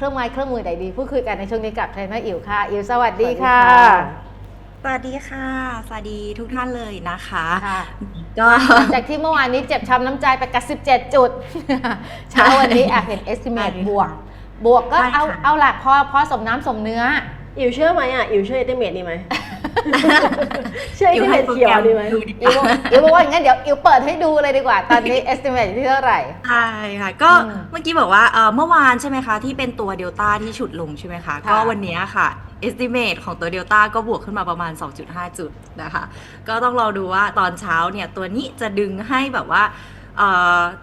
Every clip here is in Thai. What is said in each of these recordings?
เครื่องไม้เครื่องมือไหนดีพูดคุยกันในช่วงนี้กับเทรนเนอร์อิ๋วค่ะ อิ๋วสวัสดีค่ะ สวัสดีค่ะ สวัสดีทุกท่านเลยนะคะค่ะก็หลังจากที่เมื่อวานนี้เจ็บช้ำน้ำใจไปกับ 17 จุด เช้าวันนี้แอบเห็น estimate บวก บวกก็ใช่เอาค่ะเอาหลักพอพอสมน้ำสมเนื้อ อิวเชื่อไหมอะ อิวเชื่อเอเตเมดดีไหม เชื่อเออยู่เตเมให้ดโปรเขียแกวรมดีไหมดูดีกอิ๋วว่าอิ๋วบอกว่าอย่างนั้นเดี๋ยวอิ๋วเปิดให้ดูเลยดีกว่า ตอนนี้ estimate ที่เท่าไหร่ ใช่ค่ะ ก็อืมเมื่อกี้บอกว่าเอ่อเมื่อวานใช่ไหมคะ ที่เป็นตัวเดลต้าที่ฉุดลงใช่ไหมคะค่ะก็วันนี้ค่ะ estimate ของตัวเดลต้าก็บวกขึ้นมาประมาณ 2.5 จุดนะคะ ก็ต้องรอดูว่าตอนเช้าเนี่ยตัวนี้จะดึงให้แบบว่าเอ่อ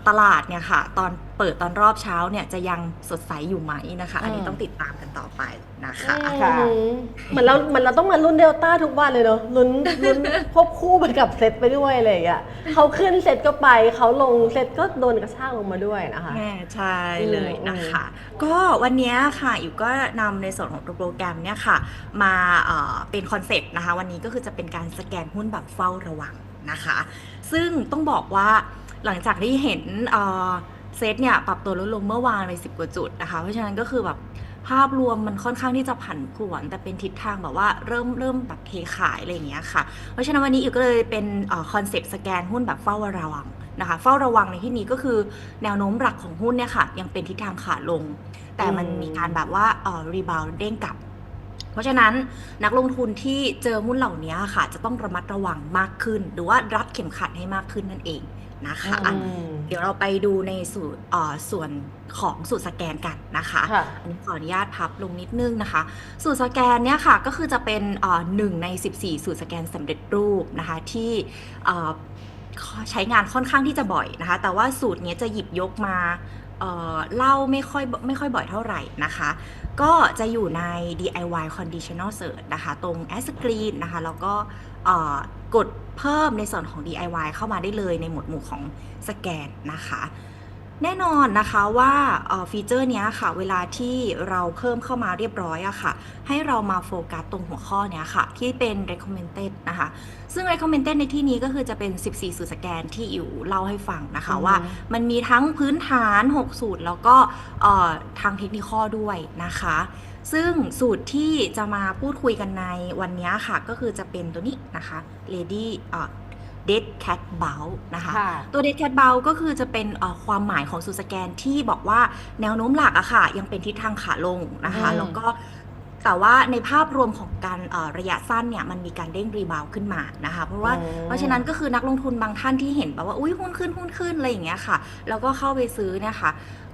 ตลาดเนี่ยค่ะ ตอนเปิดตอนรอบเช้าเนี่ยจะยังสดใสอยู่ไหมนะคะ อันนี้อืมต้องติดตามกันต่อไปนะคะค่ะอืมเหมือนเราเหมือนเราต้องมาลุ้นเดลต้าทุกวันเลยเนาะลุ้นลุ้นควบคู่ไปกับเซตไปด้วยอะไรอย่างเงี้ยเขาขึ้นเซตก็ไปเขาลงเซตก็โดนกระชากลงมาด้วยนะคะแม่ใช่เลยนะคะ ก็วันนี้ค่ะอิ๋วก็นำในส่วนของตัวโปรแกรมเนี่ยค่ะ มาเอ่อเป็นคอนเซปต์นะคะ วันนี้ก็คือจะเป็นการสแกนหุ้นแบบเฝ้าระวังนะคะ ซึ่งต้องบอกว่า หลังจากที่เห็นเซตเนี่ยปรับตัวลดลงเมื่อวานไปสิบกว่าจุดนะคะ เพราะฉะนั้นก็คือแบบภาพรวมมันค่อนข้างที่จะผันผวน แต่เป็นทิศทางแบบว่าเริ่มเริ่มแบบเทขายอะไรอย่างเงี้ยค่ะ เพราะฉะนั้นวันนี้อิ๋ก็เลยเป็นคอนเซปต์สแกนหุ้นแบบเฝ้าระวังนะคะเฝ้าระวังในที่นี้ก็คือแนวโน้มหลักของหุ้นเนี่ยค่ะ ยังเป็นทิศทางขาลง แต่มันมมีการแบบว่าเอ่อรีบาวเด้งกลับ เพราะฉะนั้นนักลงทุนที่เจอหุ้นเหล่านี้ค่ะ จะต้องระมัดระวังมากขึ้น หรือว่ารัดเข็มขัดให้มากขึ้นนั่นเอง นะคะ อืเดี๋ยวเราไปดูในสูตรเอ่อส่วนของสูตรสแกนกันนะคะค่ะ อันนี้ขออนุญาตพับลงนิดนึงนะคะ สูตรสแกนเนี่ยค่ะก็คือจะเป็นเอ่อหนึ่งใน 14 สูตรสแกนสำเร็จรูปนะคะที่เอ่อใช้งานค่อนข้างที่จะบ่อยนะคะ แต่ว่าสูตรเนี้ยจะหยิบยกมา เอ่อเล่าไม่ค่อยไม่ค่อยบ่อยเท่าไหร่นะคะ ก็จะอยู่ใน DIY Conditional Search นะคะ ตรง Add Screen นะคะ แล้วก็กดเพิ่มในส่วนของ DIY เข้ามาได้เลยในหมวดหมู่ของสแกนนะคะ แน่นอนนะคะว่าเอ่อฟีเจอร์เนี้ยค่ะ เวลาที่เราเพิ่มเข้ามาเรียบร้อยอะค่ะ ให้เรามาโฟกัสตรงหัวข้อเนี้ยค่ะ ที่เป็น recommended นะคะ ซึ่ง recommended ในที่นี้ก็คือจะเป็น 14 สูตรสแกนที่อิ๋วเล่าให้ฟังนะคะอือฮึว่ามันมีทั้งพื้นฐาน 6 สูตร แล้วก็เอ่อทางเทคนิคด้วยนะคะ ซึ่งสูตรที่จะมาพูดคุยกันในวันนี้ค่ะ ก็คือจะเป็นตัวนี้นะคะ lady เอ่อ dead cat bow นะคะค่ะตัว dead cat bow ก็คือจะเป็นเอ่อความหมายของสูตรสแกนที่บอกว่าแนวโน้มหลักอะค่ะ ยังเป็นทิศทางขาลงนะคะอืมแล้วก็แต่ว่าในภาพรวมของการเอ่อระยะสั้นเนี่ยมันมีการเด้งรีบาวขึ้นมานะคะ เพราะว่าอืมเพราะฉะนั้นก็คือนักลงทุนบางท่านที่เห็นแบบว่าอุ้ยหุ้นขึ้นหุ้นขึ้นอะไรอย่างเงี้ยค่ะ แล้วก็เข้าไปซื้อเนี่ยค่ะ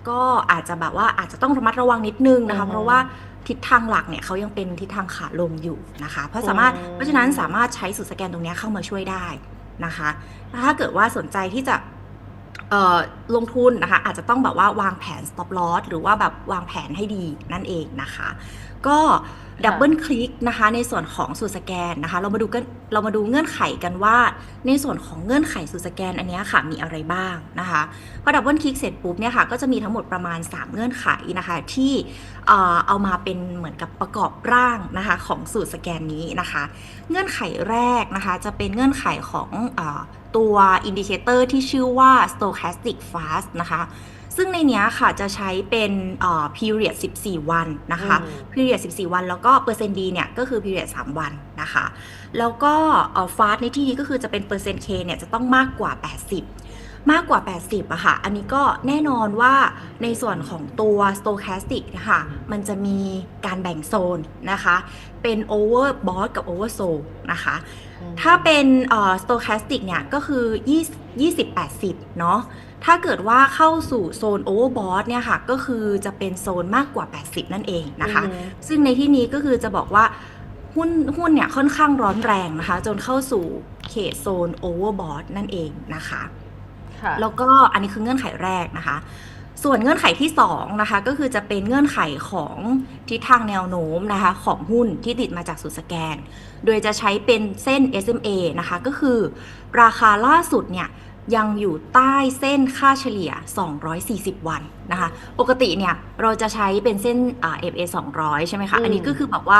ก็อาจจะแบบว่าอาจจะต้องระมัดระวังนิดนึงนะคะอืมเพราะว่าทิศทางหลักเนี่ยเขายังเป็นทิศทางขาลงอยู่นะคะ เพราะสามารถอืมเพราะฉะนั้นสามารถใช้สูตรสแกนตรงเนี้ยเข้ามาช่วยได้ นะคะ ถ้าเกิดว่าสนใจที่จะลงทุนนะคะ อาจจะต้องแบบว่าวางแผน stop loss หรือว่าแบบวางแผนให้ดีนั่นเองนะคะ ก็ ดับเบิลคลิกนะคะในส่วนของสูตรสแกนนะคะ เรามาดูกันเรามาดูเงื่อนไขกันว่า ในส่วนของเงื่อนไขสูตรสแกนอันนี้ค่ะมีอะไรบ้างนะคะพอดับเบิลคลิกเสร็จปุ๊บเนี่ยค่ะก็จะมีทั้งหมดประมาณ 3 เงื่อนไขนะคะที่เอามาเป็นเหมือนกับประกอบร่างนะคะของสูตรสแกนนี้นะคะ เงื่อนไขแรกนะคะจะเป็นเงื่อนไขของอตัวอินดิเคเตอร์ที่ชื่อว่า stochastic fast นะคะ ซึ่งในเนี้ยค่ะจะใช้เป็นเอ่อ period 14 วันนะคะ อืม period 14 วันแล้วก็เปอร์เซ็นต์ดีเนี่ยก็คือ period 3 วันนะคะ แล้วก็เอ่อ fast ในที่นี้ก็คือจะเป็นเปอร์เซ็นต์ K เนี่ยจะต้องมากกว่า 80 มากกว่า 80อะค่ะ อันนี้ก็แน่นอนว่าในส่วนของตัว stochastic เนะคะมันจะมีการแบ่งโซนนะคะ เป็น overbought กับ oversold นะคะ ถ้าเป็นเอ่อ stochastic เนี่ยก็คือ 20 20 80 เนาะ ถ้าเกิดว่าเข้าสู่โซน overbought เนี่ยค่ะ ก็คือจะเป็นโซนมากกว่า 80 นั่นเองนะคะอืมซึ่งในที่นี้ก็คือจะบอกว่าหุ้นหุ้นเนี่ยค่อนข้างร้อนแรงนะคะ จนเข้าสู่เขตโซน overbought นั่นเองนะคะค่ะแล้วก็อันนี้คือเงื่อนไขแรกนะคะ ส่วนเงื่อนไขที่2นะคะก็คือจะเป็นเงื่อนไขของทิศทางแนวโน้มนะคะของหุ้นที่ติดมาจากสูตรสแกน โดยจะใช้เป็นเส้น SMA นะคะก็คือ ราคาล่าสุดเนี่ย ยังอยู่ใต้เส้นค่าเฉลี่ย 240 วันนะคะ ปกติเนี่ยเราจะใช้เป็นเส้นอ่า FA 200 ใช่ไหมคะอืมอันนี้ก็คือแบบว่า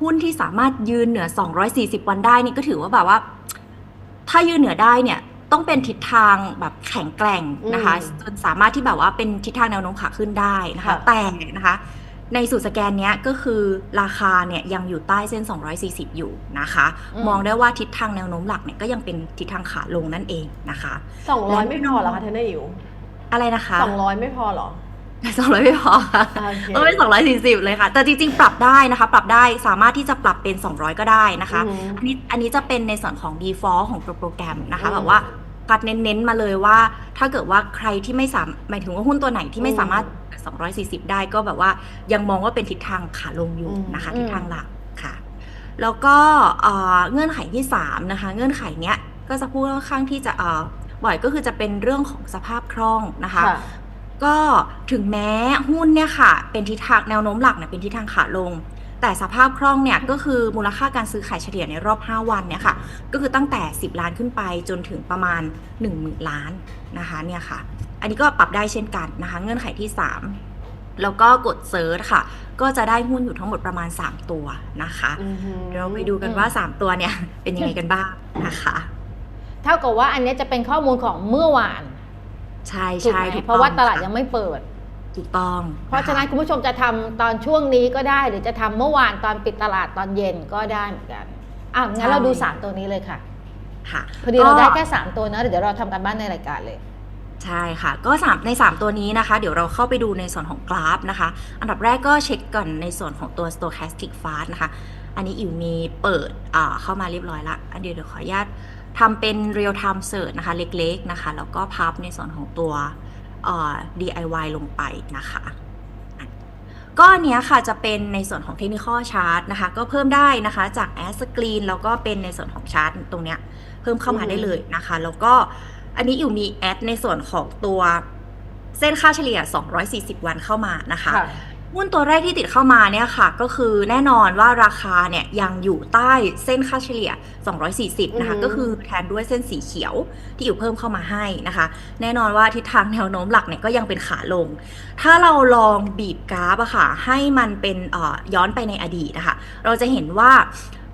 หุ้นที่สามารถยืนเหนือ 240 วันได้นี่ก็ถือว่าแบบว่า ถ้ายืนเหนือได้เนี่ยต้องเป็นทิศทางแบบแข็งแกร่งนะคะอืมจนสามารถที่แบบว่าเป็นทิศทางแนวโน้มขาขึ้นได้นะคะค่ะแต่นะคะ ในสูตรสแกนเนี้ยก็คือราคาเนี่ยยังอยู่ใต้เส้น 240 อยู่นะคะอืมมองได้ว่าทิศทางแนวโน้มหลักเนี่ยก็ยังเป็นทิศทางขาลงนั่นเองนะคะสองร้อยไม่พอเหรอคะเทนเนอร์อิ๋วอะไรนะคะสองร้อยไม่พอเหรอสองร้อยไม่พอค่ะโอเคต้องเป็น240เลยค่ะ แต่จริงๆ ปรับได้นะคะ ปรับได้สามารถที่จะปรับเป็น200ก็ได้นะคะอือหืออันนี้อันนี้จะเป็นในส่วนของ default ของตัวโปรแกรมนะคะอืมแบบว่า กัดเน้นๆมาเลยว่า ถ้าเกิดว่าใครที่ไม่สามหมายถึงว่าหุ้นตัวไหนที่ไม่อืมสามารถ 240 ได้ก็แบบว่ายังมองว่าเป็นทิศทางขาลงอยู่อืมนะคะอืมทิศทางหลักค่ะ แล้วก็เอ่อเงื่อนไขที่ 3 นะคะ เงื่อนไขเนี้ยก็จะพูดค่อนข้างที่จะเอ่อบ่อยก็คือจะเป็นเรื่องของสภาพคล่องนะคะค่ะก็ถึงแม้หุ้นเนี่ยค่ะ เป็นทิศทางแนวโน้มหลักเนี่ยเป็นทิศทางขาลง แต่สภาพคล่องเนี่ยก็คือมูลค่าการซื้อขายเฉลี่ยในรอบ 5 วันเนี่ยค่ะก็คือตั้งแต่ 10 ล้านขึ้นไปจนถึงประมาณ1 0,000ล้านนะคะเนี่ยค่ะ อันนี้ก็ปรับได้เช่นกันนะคะ เงื่อนไขที่ 3 แล้วก็กดเซิร์ชค่ะ ก็จะได้หุ้นอยู่ทั้งหมดประมาณ 3 ตัวนะคะอือหือเดี๋ยวเราไปดูกันว่า 3 ตัวเนี่ยเป็นยังไงกันบ้างนะคะเท่ากับว่าอันเนี้ยจะเป็นข้อมูลของเมื่อวานใช่ถูกใช่ไหมถูกเพราะว่าองตลาดค่ยังไม่เปิด ถูกต้อง เพราะฉะนั้นคุณผู้ชมจะทำตอนช่วงนี้ก็ได้ หรือจะทำเมื่อวานตอนปิดตลาดตอนเย็นก็ได้เหมือนกันอะงั้นเราดู3ตัวนี้เลยค่ะ ค่ะพอดีเราได้ก็แค่3ตัวนะเดี๋ยวเราทำกันบ้านในรายการเลย ใช่ค่ะ ก็สามใน 3 ตัวนี้นะคะ เดี๋ยวเราเข้าไปดูในส่วนของกราฟนะคะ อันดับแรกก็เช็คก่อนในส่วนของตัว stochastic fast นะคะ อันนี้อิวมีเปิดอ่าเข้ามาเรียบร้อยละอันเดียวเดี๋ยวขออนุญาตทำเป็น real time search นะคะ เล็กๆนะคะ แล้วก็พับในส่วนของตัวอ่า DIY ลงไปนะคะก็อันเนี้ยค่ะจะเป็นในส่วนของ technical chart นะคะ ก็เพิ่มได้นะคะจาก As screen แล้วก็เป็นในส่วนของชาร์ตตรงเนี้ยเพิ่มเข้ามาได้เลยนะคะ แล้วก็อันนี้อยู่มีแอดในส่วนของตัวเส้นค่าเฉลี่ย 240 วันเข้ามานะคะคะ หุ้นตัวแรกที่ติดเข้ามาเนี่ยค่ะ ก็คือแน่นอนว่าราคาเนี่ยยังอยู่ใต้เส้นค่าเฉลี่ย 240 นะคะอือหือก็คือแทนด้วยเส้นสีเขียวที่อยู่เพิ่มเข้ามาให้นะคะ แน่นอนว่าทิศทางแนวโน้มหลักเนี่ยก็ยังเป็นขาลง ถ้าเราลองบีบกราฟอะค่ะ ให้มันเป็นเอ่อย้อนไปในอดีตนะคะ เราจะเห็นว่า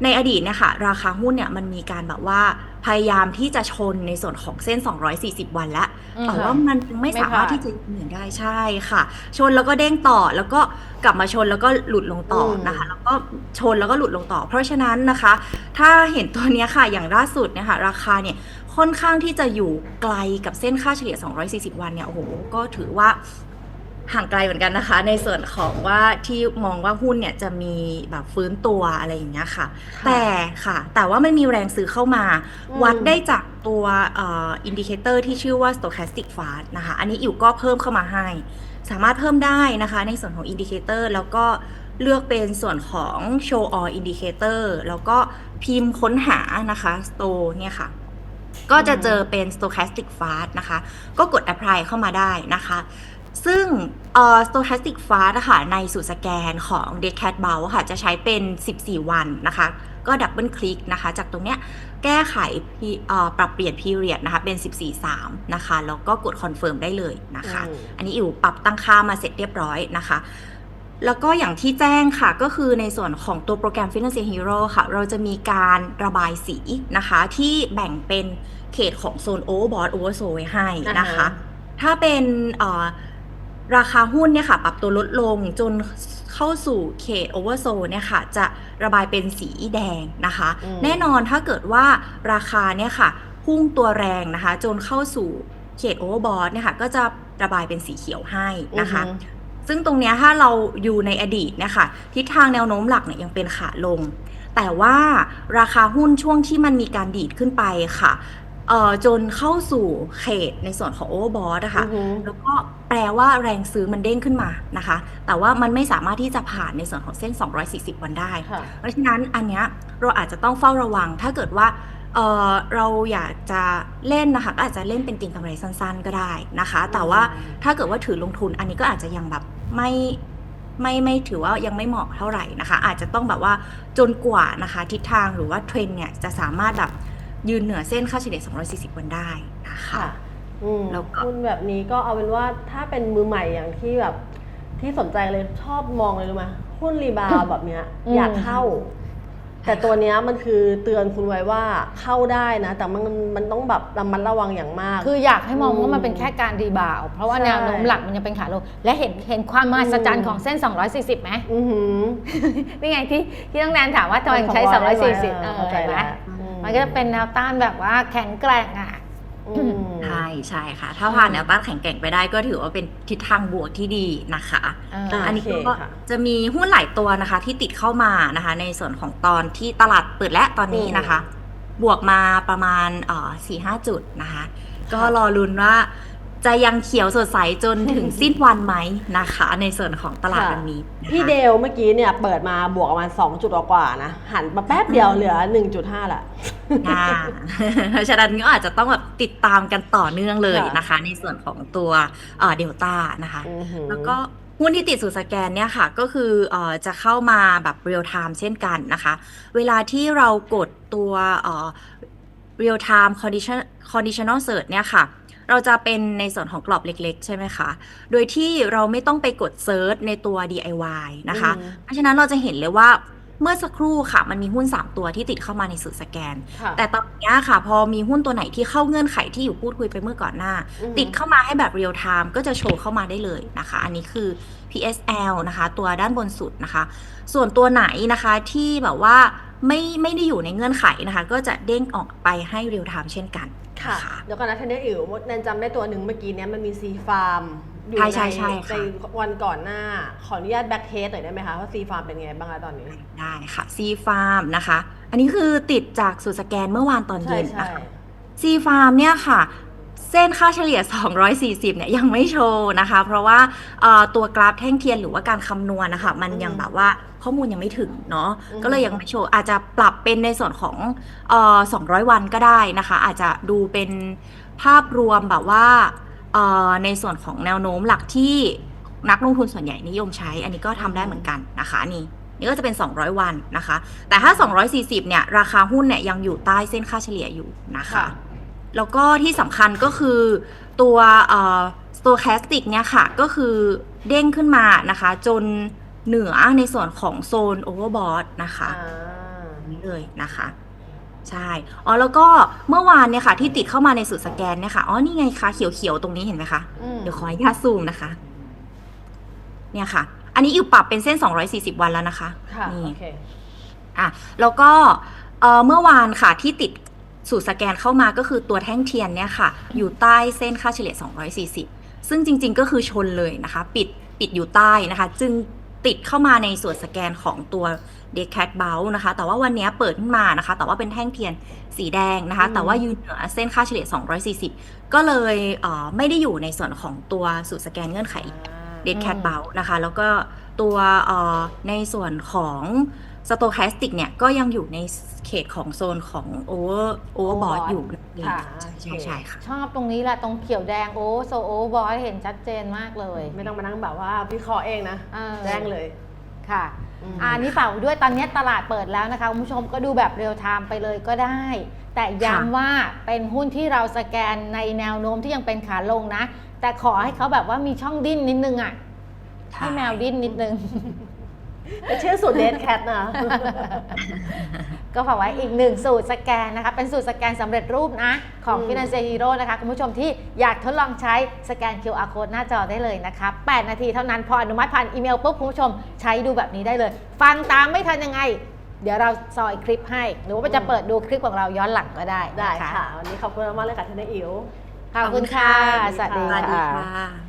ในอดีตเนี่ยค่ะ ราคาหุ้นเนี่ยมันมีการแบบว่า พยายามที่จะชนในส่วนของเส้น 240 วันแล้วอืมแต่ว่ามันไม่สามารถไม่ผ่านที่จะเหมือนได้ใช่ค่ะ ชนแล้วก็เด้งต่อแล้วก็กลับมาชนแล้วก็หลุดลงต่ออมนะคะ แล้วก็ชนแล้วก็หลุดลงต่อ เพราะฉะนั้นนะคะ ถ้าเห็นตัวเนี้ยค่ะอย่างล่าสุดเนี่ยค่ะราคาเนี่ยค่อนข้างที่จะอยู่ไกลกับเส้นค่าเฉลี่ย 240 วันเนี่ยโอ้โหก็ถือว่า ห่างไกลเหมือนกันนะคะ ในส่วนของว่าที่มองว่าหุ้นเนี่ยจะมีแบบฟื้นตัวอะไรอย่างเงี้ยค่ะ แต่ค่ะ แต่ว่ามันมีแรงซื้อเข้ามาอืมวัดได้จากตัวอินดิเคเตอร์ที่ชื่อว่า stochastic fast นะคะ อันนี้อิวก็เพิ่มเข้ามาให้ สามารถเพิ่มได้นะคะ ในส่วนของอินดิเคเตอร์แล้วก็เลือกเป็นส่วนของ show all indicator แล้วก็พิมพ์ค้นหานะคะ store เนี่ยค่ะก็จะเจอเป็น stochastic fast นะคะ ก็กด apply เข้ามาได้นะคะ ซึ่งเอ่อ stochastic fast นะคะในสูตรสแกนของ dead cat b o w ค่ะ จะใช้เป็น 14 วันนะคะ ก็ดับเบิลคลิกนะคะ จากตรงเนี้ยแก้ไข P- เอ่อปรับเปลี่ยน period นะคะ เป็น 14-3 นะคะ แล้วก็กด confirm ได้เลยนะคะอืมอันนี้อิวปรับตั้งค่ามาเสร็จเรียบร้อยนะคะแล้วก็อย่างที่แจ้งค่ะก็คือในส่วนของตัวโปรแกรม Financial Hero ค่ะ เราจะมีการระบายสีนะคะ ที่แบ่งเป็นเขตของโซน Overbought Oversold ไว้ให้นะคะอ่าฮะถ้าเป็นเอ่อ ราคาหุ้นเนี่ยค่ะ ปรับตัวลดลงจนเข้าสู่เขต Oversold เนี่ยค่ะ จะระบายเป็นสีแดงนะคะอืมแน่นอนถ้าเกิดว่าราคาเนี่ยค่ะ พุ่งตัวแรงนะคะ จนเข้าสู่เขต Overbought เนี่ยค่ะ ก็จะระบายเป็นสีเขียวให้นะคะอือฮึซึ่งตรงเนี้ยถ้าเราอยู่ในอดีตเนี่ยค่ะทิศทางแนวโน้มหลักเนี่ยยังเป็นขาลง แต่ว่าราคาหุ้นช่วงที่มันมีการดีดขึ้นไปค่ะเอ่อจนเข้าสู่เขตในส่วนของโอเวอร์บอทนะคะอือหือแล้วก็ แปลว่าแรงซื้อมันเด้งขึ้นมานะคะ แต่ว่ามันไม่สามารถที่จะผ่านในส่วนของเส้น 240 วันได้ค่ะเพราะฉะนั้นอันเนี้ยเราอาจจะต้องเฝ้าระวังถ้าเกิดว่าเอ่อเราอยากจะเล่นนะคะก็อาจจะเล่นเป็นเก็งกำไรสั้นๆก็ได้นะคะ แต่ว่าถ้าเกิดว่าถือลงทุนอันนี้ก็อาจจะยังแบบไม่ไม่ไม่ถือว่ายังไม่เหมาะเท่าไหร่นะคะ อาจจะต้องแบบว่าจนกว่านะคะ ทิศทางหรือว่าเทรนด์เนี่ยจะสามารถแบบยืนเหนือเส้นค่าเฉลี่ย240 วันได้นะคะค่ะอืม แล้วก็หุ้นแบบนี้ก็เอาเป็นว่าถ้าเป็นมือใหม่อย่างที่แบบ ที่สนใจเลยชอบมองเลยรู้ไหมหุ้นรีบาวด์แบบเนี้ยอืมอยากเข้า แต่ตัวเนี้ยมันคือเตือนคุณไว้ว่าเข้าได้นะ แต่มันมันต้องแบบระมัดระวังอย่างมาก คืออยากให้มองอืมว่ามันเป็นแค่การรีบาวด์เพราะว่าใช่แนวโน้มหลักมันยังเป็นขาลงและเห็นเห็นความมหัศจรรอืย์มของเส้น 240ไหมอือหือนี่ไงที่ที่ต้องแนนถามว่าทำไมถึงใช้ 240เออเข้าใจเห็นไหมแล้วมันก็จะเป็นแนวต้านแบบว่าแข็งแกร่งอะอืม ใช่ใช่ค่ะ ถ้าผ่านแนวต้านแข็งแกร่งไปได้ก็ถือว่าเป็นทิศทางบวกที่ดีนะคะเอออะอันนี้โอเคก็ค่ะจะมีหุ้นหลายตัวนะคะที่ติดเข้ามานะคะ ในส่วนของตอนที่ตลาดเปิดและตอนนี้นะคะ บวกมาประมาณเอ่อสี่ห้าจุดนะคะ ก็รอลุ้นว่า จะยังเขียวสดใสจนถึงสิ้นวันไหมนะคะ ในส่วนของตลาดค่ะวันนี้นะคะพี่เดลเมื่อกี้เนี่ยเปิดมาบวกประมาณ2จุดกว่าๆนะ หันมาแป๊บเดียวเหลือ 1.5ละอ่าเพราะฉะนั้นก็อาจจะต้องแบบติดตามกันต่อเนื่องเลยค่ะนะคะ ในส่วนของตัวเดลต้านะคะอือหือแล้วก็หุ้นที่ติดสู่สแกนเนี่ยค่ะ ก็คือเออจะเข้ามาแบบเรียลไทม์เช่นกันนะคะ เวลาที่เรากดตัวเอ่อ real time condition conditional search เนี่ยค่ะ เราจะเป็นในส่วนของกรอบเล็กๆ ใช่ไหมคะ โดยที่เราไม่ต้องไปกด search ในตัว DIY นะคะอืมเพราะฉะนั้นเราจะเห็นเลยว่าเมื่อสักครู่ค่ะ มันมีหุ้น 3 ตัวที่ติดเข้ามาในสูตรสแกนค่ะแต่ตอนเนี้ยค่ะ พอมีหุ้นตัวไหนที่เข้าเงื่อนไขที่อยู่พูดคุยไปเมื่อก่อนหน้าอืมติดเข้ามาให้แบบเรียลไทม์ก็จะโชว์เข้ามาได้เลยนะคะ อันนี้คือ PSL นะคะ ตัวด้านบนสุดนะคะ ส่วนตัวไหนนะคะที่แบบว่าไม่ไม่ได้อยู่ในเงื่อนไขนะคะ ก็จะเด้งออกไปให้เรียลไทม์เช่นกัน ค่ะนะคะเดี๋ยวก่อนนะทันเนี้อิ๋วแนนจำได้ตัวหนึ่งเมื่อกี้เนี้ยมันมีซีฟาร์มอยู่ใช่ในใช่ใช่ค่ะ ในวันก่อนหน้า ขออนุญาตแบ็กเทสหน่อยได้ไหมคะว่าซีฟาร์มเป็นไงบ้างคะตอนนี้ ได้ค่ะซีฟาร์มนะคะ อันนี้คือติดจากสูตรสแกนเมื่อวานตอนใช่เย็นใช่นะคะ ซีฟาร์มเนี่ยค่ะ เส้นค่าเฉลี่ย 240 เนี่ยยังไม่โชว์นะคะ เพราะว่าเอ่อตัวกราฟแท่งเทียนหรือว่าการคำนวณนะคะ มันยังแบบว่าข้อมูลยังไม่ถึงเนาะอืมก็เลยยังไม่โชว์อาจจะปรับเป็นในส่วนของเอ่อ200 วันก็ได้นะคะ อาจจะดูเป็นภาพรวมแบบว่าเอ่อในส่วนของแนวโน้มหลักที่นักลงทุนส่วนใหญ่นิยมใช้ อันนี้ก็ทำได้เหมือนกันนะคะนี่นี่ก็จะเป็น 200 วันนะคะ แต่ถ้า 240 เนี่ย ราคาหุ้นเนี่ยยังอยู่ใต้เส้นค่าเฉลี่ยอยู่นะคะค่ะ แล้วก็ที่สำคัญก็คือตัวเอ่อ stochastic เนี่ยค่ะ ก็คือเด้งขึ้นมานะคะ จนเหนือในส่วนของโซน overbought นะคะอ่านี่เลยนะคะ ใช่ อ๋อแล้วก็เมื่อวานเนี่ยค่ะ ที่ติดเข้ามาในสูตรสแกนเนี่ยค่ะ อ๋อนี่ไงคะเขียวๆ ตรงนี้เห็นไหมคะอืมเดี๋ยวขออนุญาตซูมนะคะ เนี่ยค่ะ อันนี้อยู่ปรับเป็นเส้น 240 วันแล้วนะคะ ค่ะนี่โอเค อะแล้วก็เอ่อเมื่อวานค่ะที่ติด สูตรสแกนเข้ามาก็คือตัวแท่งเทียนเนี่ยค่ะ อยู่ใต้เส้นค่าเฉลี่ย 240 ซึ่งจริง ๆ ก็คือชนเลยนะคะ ปิดปิดอยู่ใต้นะคะ จึงติดเข้ามาในส่วนสแกนของตัวเด c แค t เบลนะคะ แต่ว่าวันนี้เปิดขึ้นมานะคะ แต่ว่าเป็นแท่งเทียนสีแดงนะคะอืมแต่ว่ายืนเหนือเส้นค่าเฉลี่ย 240 ก็เลยเอ่อไม่ได้อยู่ในส่วนของตัวสูตรสแกนเงื่อนไขเด d แค t เบลนะคะ แล้วก็ตัวเอ่อในส่วนของ สโต c คสติกเนี่ยก็ยังอยู่ในเขตของโซนของโอเวอร์โอเวอร์บอท Overbought อยู่นั่นเองค่ะใช่โอเคใช่ใช่ค่ะ ชอบตรงนี้แหละตรงเขียวแดงโอ้โซโอบอยเห็นชัดเจนมากเลยไม่ต้องมานั่งแบบว่าวิเคราะห์เองนะเออแจ้งเลยค่ะอืมอ่านี่ฝากไว้ด้วยตอนนี้ตลาดเปิดแล้วนะคะคุณผู้ชมก็ดูแบบเรียลไทม์ไปเลยก็ได้ แต่ย้ำว่าเป็นหุ้นที่เราสแกนในแนวโน้มที่ยังเป็นขาลงนะ แต่ขอให้เขาแบบว่ามีช่องดิ้นนิดนึงอะให้แมวดิ้นนิดนึง เป็นชื่อสูตรเดทแคทนะ ก็ฝากไว้อีกหนึ่งสูตรสแกนนะคะ เป็นสูตรสแกนสำเร็จรูปนะ ของอืม Finance Hero นะคะ คุณผู้ชมที่อยากทดลองใช้สแกน QR code หน้าจอได้เลยนะคะ 8 นาทีเท่านั้นพออนุมัติผ่านอีเมลปุ๊บคุณผู้ชมใช้ดูแบบนี้ได้เลย ฟังตามไม่ทันยังไง เดี๋ยวเราซอยคลิปให้ หรือว่าจะเปิดดูคลิปของเราย้อนหลังก็ได้ได้นค่ะ วันนี้ขอบคุณมากๆเลยค่ะทันเดอิ๋วขอบคุณค่ะขอบคุณค่ะ สวัสดีสวัสดีค่ะค่ะ